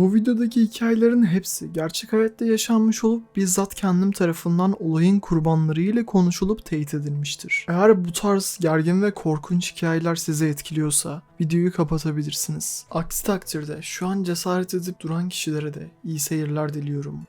Bu videodaki hikayelerin hepsi gerçek hayatta yaşanmış olup bizzat kendim tarafından olayın kurbanları ile konuşulup teyit edilmiştir. Eğer bu tarz gergin ve korkunç hikayeler sizi etkiliyorsa videoyu kapatabilirsiniz. Aksi takdirde şu an cesaret edip duran kişilere de iyi seyirler diliyorum.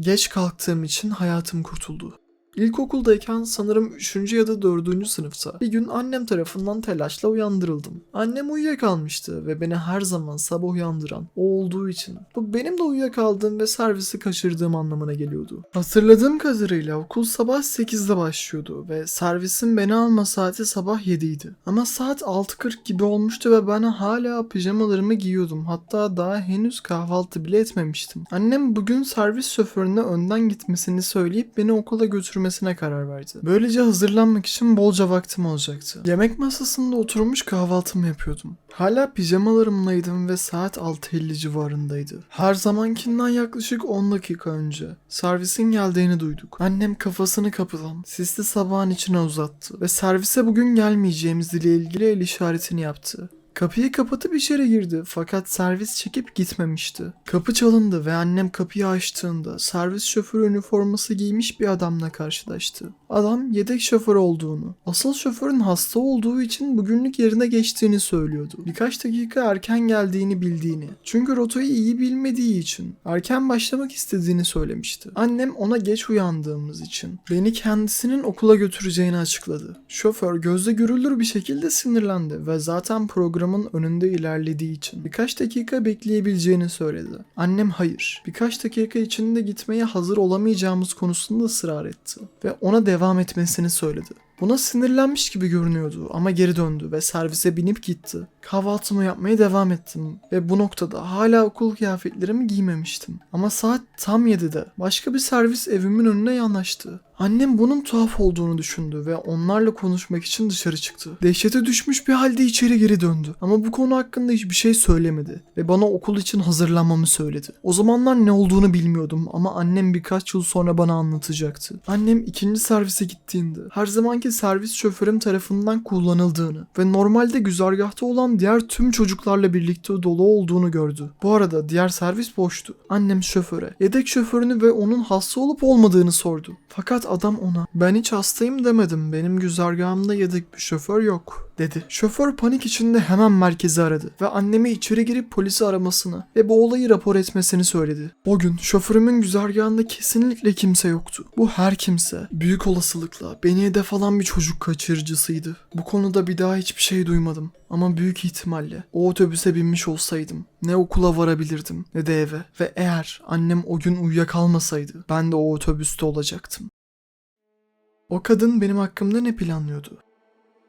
Geç kalktığım için hayatım kurtuldu. İlkokuldayken sanırım 3. ya da 4. sınıfta bir gün annem tarafından telaşla uyandırıldım. Annem uyuyakalmıştı ve beni her zaman sabah uyandıran o olduğu için bu benim de uyuyakaldığım ve servisi kaçırdığım anlamına geliyordu. Hatırladığım kadarıyla okul sabah 8'de başlıyordu ve servisin beni alma saati sabah 7 idi. Ama saat 6.40 gibi olmuştu ve ben hala pijamalarımı giyiyordum. Hatta daha henüz kahvaltı bile etmemiştim. Annem bugün servis şoförüne önden gitmesini söyleyip beni okula götürmesine karar verdi. Böylece hazırlanmak için bolca vaktim olacaktı. Yemek masasında oturmuş kahvaltımı yapıyordum. Hala pijamalarımlaydım ve saat 6.50 civarındaydı. Her zamankinden yaklaşık 10 dakika önce servisin geldiğini duyduk. Annem kafasını kapıdan sisli sabahın içine uzattı ve servise bugün gelmeyeceğimiz ile ilgili el işaretini yaptı. Kapıyı kapatıp içeri girdi fakat servis çekip gitmemişti. Kapı çalındı ve annem kapıyı açtığında servis şoförü üniforması giymiş bir adamla karşılaştı. Adam yedek şoför olduğunu, asıl şoförün hasta olduğu için bugünlük yerine geçtiğini söylüyordu. Birkaç dakika erken geldiğini bildiğini, çünkü rotayı iyi bilmediği için erken başlamak istediğini söylemişti. Annem ona geç uyandığımız için beni kendisinin okula götüreceğini açıkladı. Şoför gözle görülür bir şekilde sinirlendi ve zaten programın önünde ilerlediği için birkaç dakika bekleyebileceğini söyledi. Annem hayır, birkaç dakika içinde gitmeye hazır olamayacağımız konusunda ısrar etti ve ona devam etmesini söyledi. Buna sinirlenmiş gibi görünüyordu ama geri döndü ve servise binip gitti. Kahvaltımı yapmaya devam ettim ve bu noktada hala okul kıyafetlerimi giymemiştim. Ama saat tam 7'de başka bir servis evimin önüne yanaştı. Annem bunun tuhaf olduğunu düşündü ve onlarla konuşmak için dışarı çıktı. Dehşete düşmüş bir halde içeri geri döndü. Ama bu konu hakkında hiçbir şey söylemedi ve bana okul için hazırlanmamı söyledi. O zamanlar ne olduğunu bilmiyordum ama annem birkaç yıl sonra bana anlatacaktı. Annem ikinci servise gittiğinde her zamanki servis şoförüm tarafından kullanıldığını ve normalde güzergahta olan diğer tüm çocuklarla birlikte dolu olduğunu gördü. Bu arada diğer servis boştu. Annem şoföre yedek şoförünü ve onun hasta olup olmadığını sordu. Fakat adam ona ben hiç hastayım demedim benim güzergahımda yedek bir şoför yok dedi. Şoför panik içinde hemen merkezi aradı ve anneme içeri girip polisi aramasını ve bu olayı rapor etmesini söyledi. O gün şoförümün güzergahında kesinlikle kimse yoktu. Bu her kimse büyük olasılıkla beni hedef alan bir çocuk kaçırıcısıydı. Bu konuda bir daha hiçbir şey duymadım. Ama büyük ihtimalle o otobüse binmiş olsaydım ne okula varabilirdim ne de eve. Ve eğer annem o gün uyuyakalmasaydı ben de o otobüste olacaktım. O kadın benim hakkımda ne planlıyordu?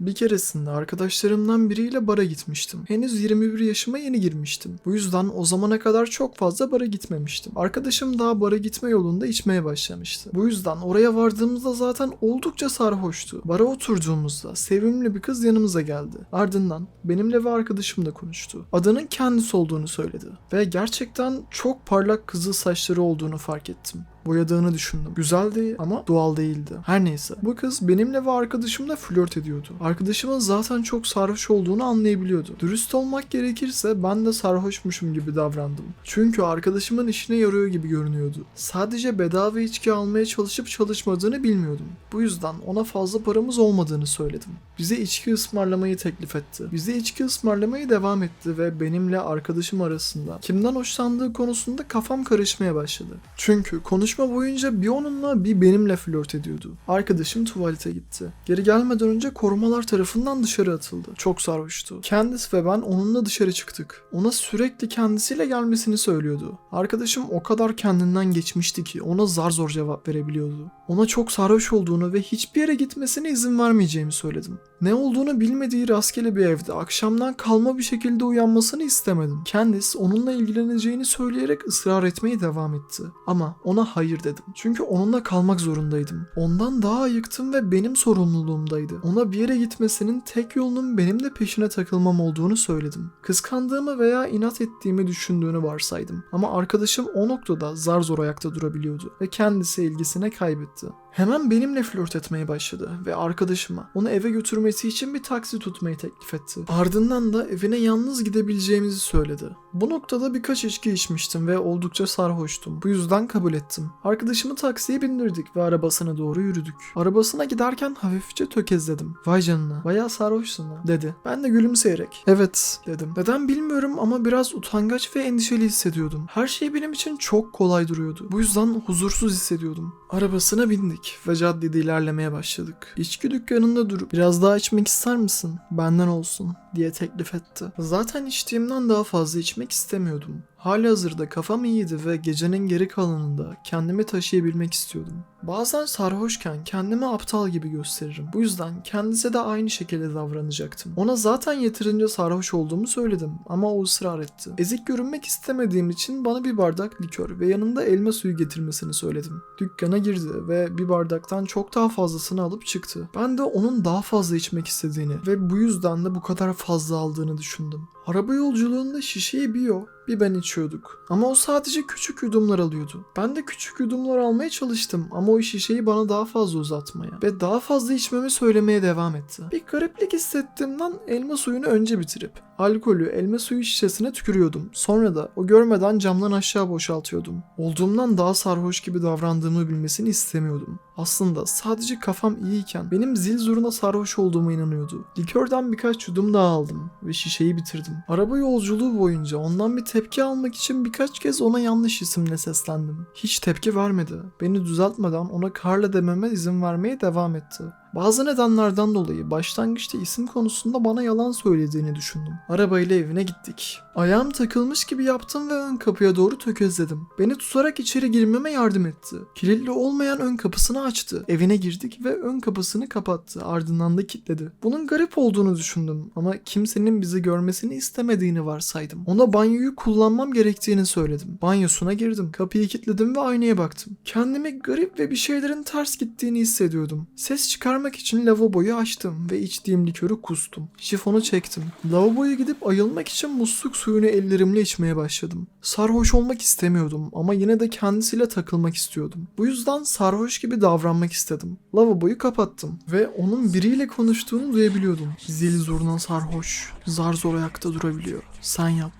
Bir keresinde arkadaşlarımdan biriyle bara gitmiştim. Henüz 21 yaşıma yeni girmiştim. Bu yüzden o zamana kadar çok fazla bara gitmemiştim. Arkadaşım daha bara gitme yolunda içmeye başlamıştı. Bu yüzden oraya vardığımızda zaten oldukça sarhoştu. Bara oturduğumuzda sevimli bir kız yanımıza geldi. Ardından benimle ve arkadaşım da konuştu. Adının kendisi olduğunu söyledi. Ve gerçekten çok parlak kızıl saçları olduğunu fark ettim boyadığını düşündüm. Güzeldi ama doğal değildi. Her neyse. Bu kız benimle ve arkadaşımla flört ediyordu. Arkadaşımın zaten çok sarhoş olduğunu anlayabiliyordu. Dürüst olmak gerekirse ben de sarhoşmuşum gibi davrandım. Çünkü arkadaşımın işine yarıyor gibi görünüyordu. Sadece bedava içki almaya çalışıp çalışmadığını bilmiyordum. Bu yüzden ona fazla paramız olmadığını söyledim. Bize içki ısmarlamayı teklif etti. Bize içki ısmarlamaya devam etti ve benimle arkadaşım arasında kimden hoşlandığı konusunda kafam karışmaya başladı. Çünkü konuş Konuşma boyunca bir onunla bir benimle flört ediyordu. Arkadaşım tuvalete gitti. Geri gelmeden önce korumalar tarafından dışarı atıldı. Çok sarhoştu. Kendisi ve ben onunla dışarı çıktık. Ona sürekli kendisiyle gelmesini söylüyordu. Arkadaşım o kadar kendinden geçmişti ki ona zar zor cevap verebiliyordu. Ona çok sarhoş olduğunu ve hiçbir yere gitmesine izin vermeyeceğimi söyledim. Ne olduğunu bilmediği rastgele bir evde akşamdan kalma bir şekilde uyanmasını istemedim. Kendisi onunla ilgileneceğini söyleyerek ısrar etmeye devam etti. Ama ona hayır dedim. Çünkü onunla kalmak zorundaydım. Ondan daha ayıktım ve benim sorumluluğumdaydı. Ona bir yere gitmesinin tek yolunun benim de peşine takılmam olduğunu söyledim. Kıskandığımı veya inat ettiğimi düşündüğünü varsaydım. Ama arkadaşım o noktada zar zor ayakta durabiliyordu ve kendisi ilgisine kaybetti. Hemen benimle flört etmeye başladı ve arkadaşıma onu eve götürmesi için bir taksi tutmayı teklif etti. Ardından da evine yalnız gidebileceğimizi söyledi. Bu noktada birkaç içki içmiştim ve oldukça sarhoştum. Bu yüzden kabul ettim. Arkadaşımı taksiye bindirdik ve arabasına doğru yürüdük. Arabasına giderken hafifçe tökezledim. Vay canına bayağı sarhoşsun ha dedi. Ben de gülümseyerek evet dedim. Neden bilmiyorum ama biraz utangaç ve endişeli hissediyordum. Her şey benim için çok kolay duruyordu. Bu yüzden huzursuz hissediyordum. Arabasına bindik ve caddede ilerlemeye başladık. İçki dükkanında durup biraz daha içmek ister misin? Benden olsun diye teklif etti. Zaten içtiğimden daha fazla içmek istemiyordum. Halihazırda kafam iyiydi ve gecenin geri kalanında kendimi taşıyabilmek istiyordum. Bazen sarhoşken kendimi aptal gibi gösteririm. Bu yüzden kendisi de aynı şekilde davranacaktım. Ona zaten yeterince sarhoş olduğumu söyledim ama o ısrar etti. Ezik görünmek istemediğim için bana bir bardak likör ve yanında elma suyu getirmesini söyledim. Dükkana girdi ve bir bardaktan çok daha fazlasını alıp çıktı. Ben de onun daha fazla içmek istediğini ve bu yüzden de bu kadar fazla aldığını düşündüm. Araba yolculuğunda şişeyi bir o, bir ben içiyorduk. Ama o sadece küçük yudumlar alıyordu. Ben de küçük yudumlar almaya çalıştım ama o şişeyi bana daha fazla uzatmaya ve daha fazla içmemi söylemeye devam etti. Bir gariplik hissettiğimden elma suyunu önce bitirip alkolü elma suyu şişesine tükürüyordum. Sonra da o görmeden camdan aşağı boşaltıyordum. Olduğumdan daha sarhoş gibi davrandığımı bilmesini istemiyordum. Aslında sadece kafam iyiyken benim zil zuruna sarhoş olduğuma inanıyordu. Likörden birkaç yudum daha aldım ve şişeyi bitirdim. Araba yolculuğu boyunca ondan bir tepki almak için birkaç kez ona yanlış isimle seslendim. Hiç tepki vermedi. Beni düzeltmeden ona Carla dememe izin vermeye devam etti. Bazı nedenlerden dolayı başlangıçta isim konusunda bana yalan söylediğini düşündüm. Arabayla evine gittik. Ayağım takılmış gibi yaptım ve ön kapıya doğru tökezledim. Beni tutarak içeri girmeme yardım etti. Kilitli olmayan ön kapısını açtı. Evine girdik ve ön kapısını kapattı. Ardından da kilitledi. Bunun garip olduğunu düşündüm ama kimsenin bizi görmesini istemediğini varsaydım. Ona banyoyu kullanmam gerektiğini söyledim. Banyosuna girdim. Kapıyı kilitledim ve aynaya baktım. Kendimi garip ve bir şeylerin ters gittiğini hissediyordum. Ses çıkarmak için lavaboyu açtım ve içtiğim likörü kustum. Şifonu çektim. Lavaboya gidip ayılmak için musluk suyunu ellerimle içmeye başladım. Sarhoş olmak istemiyordum ama yine de kendisiyle takılmak istiyordum. Bu yüzden sarhoş gibi davranmak istedim. Lavaboyu kapattım ve onun biriyle konuştuğunu duyabiliyordum. Zil zurna sarhoş, zar zor ayakta durabiliyor. Sen yap.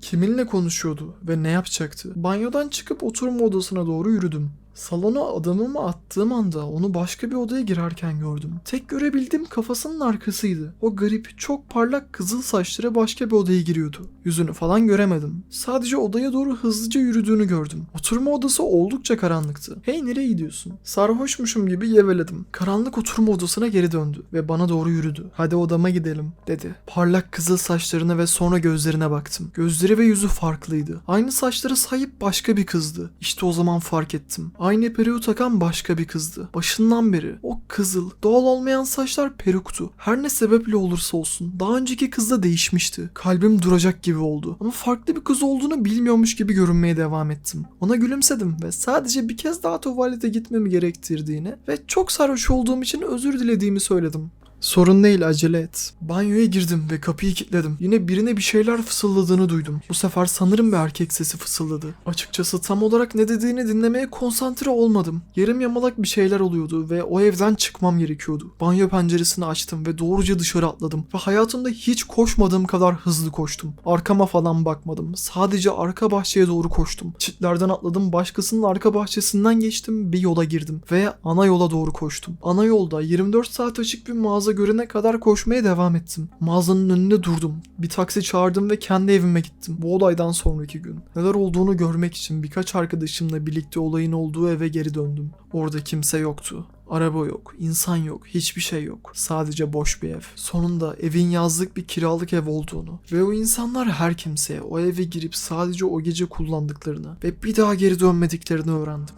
Kiminle konuşuyordu ve ne yapacaktı? Banyodan çıkıp oturma odasına doğru yürüdüm. Salona adımımı attığım anda onu başka bir odaya girerken gördüm. Tek görebildiğim kafasının arkasıydı. O garip, çok parlak kızıl saçları başka bir odaya giriyordu. Yüzünü falan göremedim. Sadece odaya doğru hızlıca yürüdüğünü gördüm. Oturma odası oldukça karanlıktı. Hey nereye gidiyorsun? Sarhoşmuşum gibi yeveledim. Karanlık oturma odasına geri döndü ve bana doğru yürüdü. Hadi odama gidelim dedi. Parlak kızıl saçlarına ve sonra gözlerine baktım. Gözleri ve yüzü farklıydı. Aynı saçlara sahip başka bir kızdı. İşte o zaman fark ettim. Aynı peruğu takan başka bir kızdı. Başından beri o kızıl, doğal olmayan saçlar peruktu. Her ne sebeple olursa olsun daha önceki kızda değişmişti. Kalbim duracak gibi oldu. Ama farklı bir kız olduğunu bilmiyormuş gibi görünmeye devam ettim. Ona gülümsedim ve sadece bir kez daha tuvalete gitmemi gerektirdiğini ve çok sarhoş olduğum için özür dilediğimi söyledim. Sorun değil acele et. Banyoya girdim ve kapıyı kilitledim. Yine birine bir şeyler fısıldadığını duydum. Bu sefer sanırım bir erkek sesi fısıldadı. Açıkçası tam olarak ne dediğini dinlemeye konsantre olmadım. Yarım yamalak bir şeyler oluyordu ve o evden çıkmam gerekiyordu. Banyo penceresini açtım ve doğruca dışarı atladım. Ve hayatımda hiç koşmadığım kadar hızlı koştum. Arkama falan bakmadım. Sadece arka bahçeye doğru koştum. Çitlerden atladım, başkasının arka bahçesinden geçtim, bir yola girdim. Ve ana yola doğru koştum. Ana yolda 24 saat açık bir mağaza görene kadar koşmaya devam ettim. Mağazanın önünde durdum. Bir taksi çağırdım ve kendi evime gittim. Bu olaydan sonraki gün. Neler olduğunu görmek için birkaç arkadaşımla birlikte olayın olduğu eve geri döndüm. Orada kimse yoktu. Araba yok, insan yok, hiçbir şey yok. Sadece boş bir ev. Sonunda evin yazlık bir kiralık ev olduğunu ve o insanlar her kimseye o eve girip sadece o gece kullandıklarını ve bir daha geri dönmediklerini öğrendim.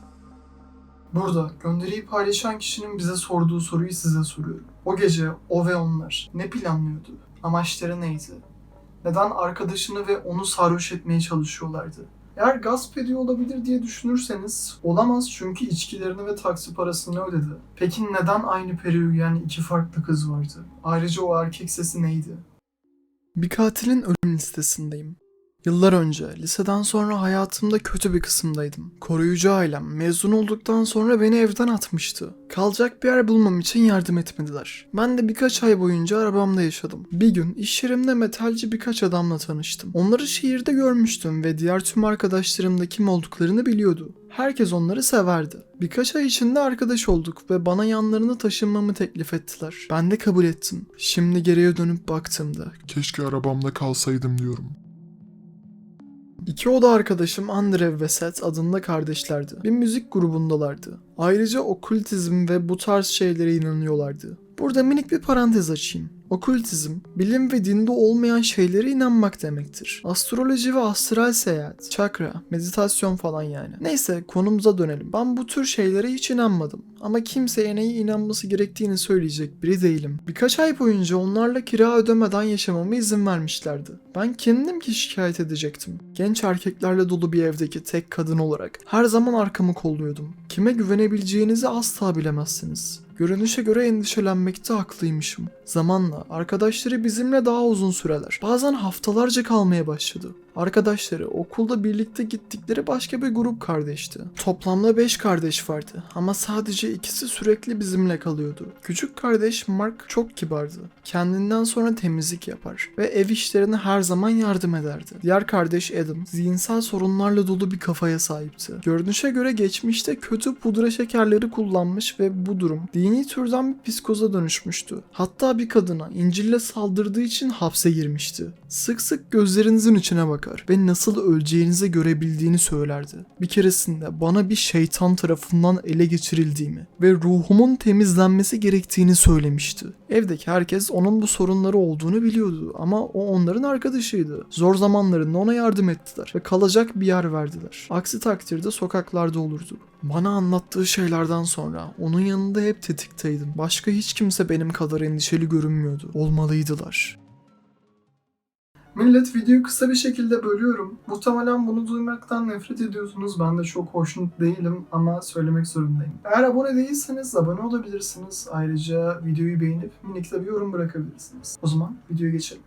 Burada gönderiyi paylaşan kişinin bize sorduğu soruyu size soruyorum. O gece o ve onlar ne planlıyordu? Amaçları neydi? Neden arkadaşını ve onu sarhoş etmeye çalışıyorlardı? Eğer gasp ediyor olabilir diye düşünürseniz olamaz çünkü içkilerini ve taksi parasını ödedi. Peki neden aynı periyodu yani iki farklı kız vardı? Ayrıca o erkek sesi neydi? Bir katilin ölüm listesindeyim. Yıllar önce liseden sonra hayatımda kötü bir kısımdaydım. Koruyucu ailem mezun olduktan sonra beni evden atmıştı. Kalacak bir yer bulmam için yardım etmediler. Ben de birkaç ay boyunca arabamda yaşadım. Bir gün iş yerimde metalci birkaç adamla tanıştım. Onları şehirde görmüştüm ve diğer tüm arkadaşlarım da kim olduklarını biliyordu. Herkes onları severdi. Birkaç ay içinde arkadaş olduk ve bana yanlarına taşınmamı teklif ettiler. Ben de kabul ettim. Şimdi geriye dönüp baktığımda Keşke arabamda kalsaydım diyorum. İki oda arkadaşım Andrev ve Seth adında kardeşlerdi. Bir müzik grubundalardı. Ayrıca okültizm ve bu tarz şeylere inanıyorlardı. Burada minik bir parantez açayım. Okültizm, bilim ve dinde olmayan şeylere inanmak demektir. Astroloji ve astral seyahat, çakra, meditasyon falan yani. Neyse konumuza dönelim. Ben bu tür şeylere hiç inanmadım. Ama kimseye neye inanması gerektiğini söyleyecek biri değilim. Birkaç ay boyunca onlarla kira ödemeden yaşamama izin vermişlerdi. Ben kendim ki şikayet edecektim. Genç erkeklerle dolu bir evdeki tek kadın olarak her zaman arkamı kolluyordum. Kime güvenebileceğinizi asla bilemezsiniz. Görünüşe göre endişelenmekte haklıymışım. Zamanla arkadaşları bizimle daha uzun süreler, bazen haftalarca kalmaya başladı. Arkadaşları okulda birlikte gittikleri başka bir grup kardeşti. Toplamda 5 kardeş vardı ama sadece ikisi sürekli bizimle kalıyordu. Küçük kardeş Mark çok kibardı. Kendinden sonra temizlik yapar ve ev işlerine her zaman yardım ederdi. Diğer kardeş Adam zihinsel sorunlarla dolu bir kafaya sahipti. Görünüşe göre geçmişte kötü pudra şekerleri kullanmış ve bu durum dini türden bir psikoza dönüşmüştü. Hatta bir kadına İncil'le saldırdığı için hapse girmişti. Sık sık gözlerinizin içine bakar ve nasıl öleceğinizi görebildiğini söylerdi. Bir keresinde bana bir şeytan tarafından ele geçirildiğimi ve ruhumun temizlenmesi gerektiğini söylemişti. Evdeki herkes onun bu sorunları olduğunu biliyordu ama o onların arkadaşıydı. Zor zamanlarında ona yardım ettiler ve kalacak bir yer verdiler. Aksi takdirde sokaklarda olurdu. Bana anlattığı şeylerden sonra onun yanında hep tetikteydim. Başka hiç kimse benim kadar endişeli görünmüyordu. Olmalıydılar. Millet videoyu kısa bir şekilde bölüyorum. Muhtemelen bunu duymaktan nefret ediyorsunuz. Ben de çok hoşnut değilim ama söylemek zorundayım. Eğer abone değilseniz abone olabilirsiniz. Ayrıca videoyu beğenip minik de bir yorum bırakabilirsiniz. O zaman videoya geçelim.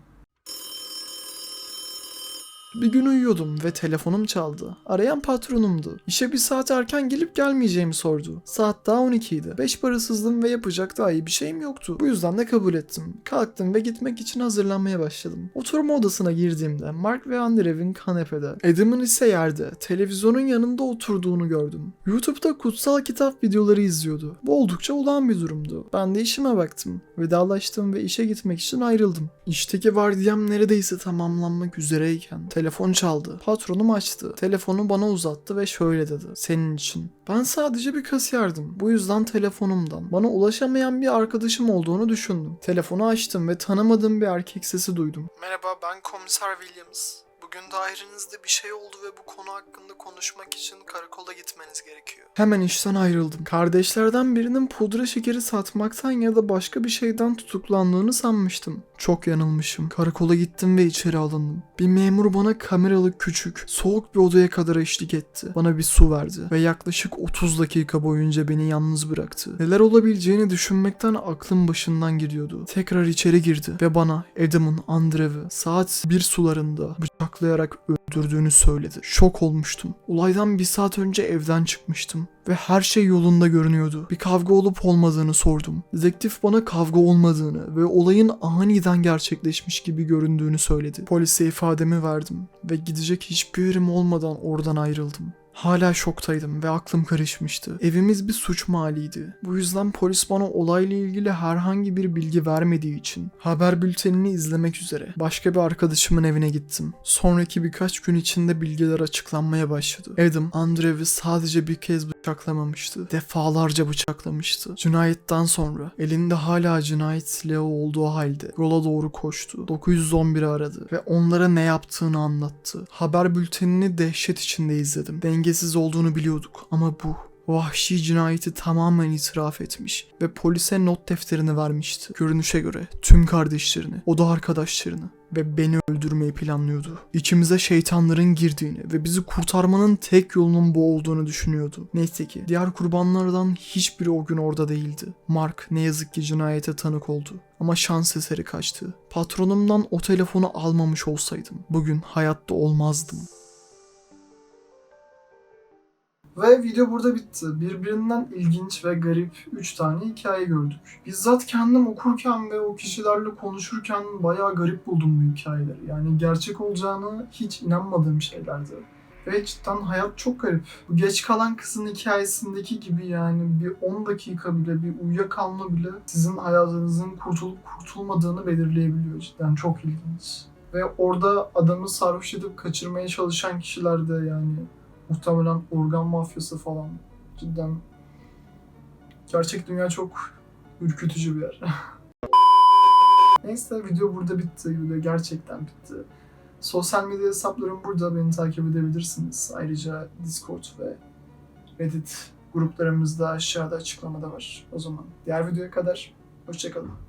Bir gün uyuyordum ve telefonum çaldı. Arayan patronumdu. İşe bir saat erken gelip gelmeyeceğimi sordu. Saat daha 12 idi. Beş parasızdım ve yapacak daha iyi bir şeyim yoktu. Bu yüzden de kabul ettim. Kalktım ve gitmek için hazırlanmaya başladım. Oturma odasına girdiğimde Mark ve Andrew'in kanepede, Adam'ın ise yerde, televizyonun yanında oturduğunu gördüm. YouTube'da kutsal kitap videoları izliyordu. Bu oldukça olağan bir durumdu. Ben de işime baktım. Vedalaştım ve işe gitmek için ayrıldım. İşteki vardiyam neredeyse tamamlanmak üzereyken telefon çaldı. Patronum açtı. Telefonu bana uzattı ve şöyle dedi. Senin için. Ben sadece bir kasiyerdim. Bu yüzden telefonumdan bana ulaşamayan bir arkadaşım olduğunu düşündüm. Telefonu açtım ve tanımadığım bir erkek sesi duydum. Merhaba ben komiser Williams. Bugün dairenizde bir şey oldu ve bu konu hakkında konuşmak için karakola gitmeniz gerekiyor. Hemen işten ayrıldım. Kardeşlerden birinin pudra şekeri satmaktan ya da başka bir şeyden tutuklandığını sanmıştım. Çok yanılmışım. Karakola gittim ve içeri alındım. Bir memur bana kameralı küçük, soğuk bir odaya kadar eşlik etti. Bana bir su verdi ve yaklaşık 30 dakika boyunca beni yalnız bıraktı. Neler olabileceğini düşünmekten aklım başından gidiyordu. Tekrar içeri girdi ve bana Adam'ın Andrew'ı saat bir sularında bıçaklayarak öldürdüğünü söyledi. Şok olmuştum. Olaydan bir saat önce evden çıkmıştım ve her şey yolunda görünüyordu. Bir kavga olup olmadığını sordum. Dedektif bana kavga olmadığını ve olayın aniden gerçekleşmiş gibi göründüğünü söyledi. Polise ifademi verdim ve gidecek hiçbir yerim olmadan oradan ayrıldım. Hala şoktaydım ve aklım karışmıştı. Evimiz bir suç mahalliydi. Bu yüzden polis bana olayla ilgili herhangi bir bilgi vermediği için haber bültenini izlemek üzere başka bir arkadaşımın evine gittim. Sonraki birkaç gün içinde bilgiler açıklanmaya başladı. Adam Andrew'i sadece bir kez bıçaklamamıştı. Defalarca bıçaklamıştı. Cinayetten sonra elinde hala cinayet silahı olduğu halde yola doğru koştu. 911'i aradı ve onlara ne yaptığını anlattı. Haber bültenini dehşet içinde izledim. Dengesiz olduğunu biliyorduk ama bu vahşi cinayeti tamamen itiraf etmiş ve polise not defterini vermişti. Görünüşe göre tüm kardeşlerini, o da arkadaşlarını ve beni öldürmeyi planlıyordu. İçimize şeytanların girdiğini ve bizi kurtarmanın tek yolunun bu olduğunu düşünüyordu. Neyse ki diğer kurbanlardan hiçbiri o gün orada değildi. Mark ne yazık ki cinayete tanık oldu. Ama şans eseri kaçtı. Patronumdan o telefonu almamış olsaydım bugün hayatta olmazdım. Ve video burada bitti. Birbirinden ilginç ve garip 3 tane hikaye gördük. Bizzat kendim okurken ve o kişilerle konuşurken bayağı garip buldum bu hikayeleri. Yani gerçek olacağını hiç inanmadığım şeylerdi. Ve cidden hayat çok garip. Bu geç kalan kızın hikayesindeki gibi yani bir 10 dakika bile, bir uyuyakalma bile sizin hayatınızın kurtulup kurtulmadığını belirleyebiliyor. Cidden çok ilginç. Ve orada adamı sarhoş edip kaçırmaya çalışan kişiler de yani muhtemelen organ mafyası falan. Cidden gerçek dünya çok ürkütücü bir yer. Neyse video burada bitti. Video gerçekten bitti. Sosyal medya hesaplarım burada. Beni takip edebilirsiniz. Ayrıca Discord ve Reddit gruplarımız da aşağıda açıklamada var. O zaman diğer videoya kadar hoşçakalın.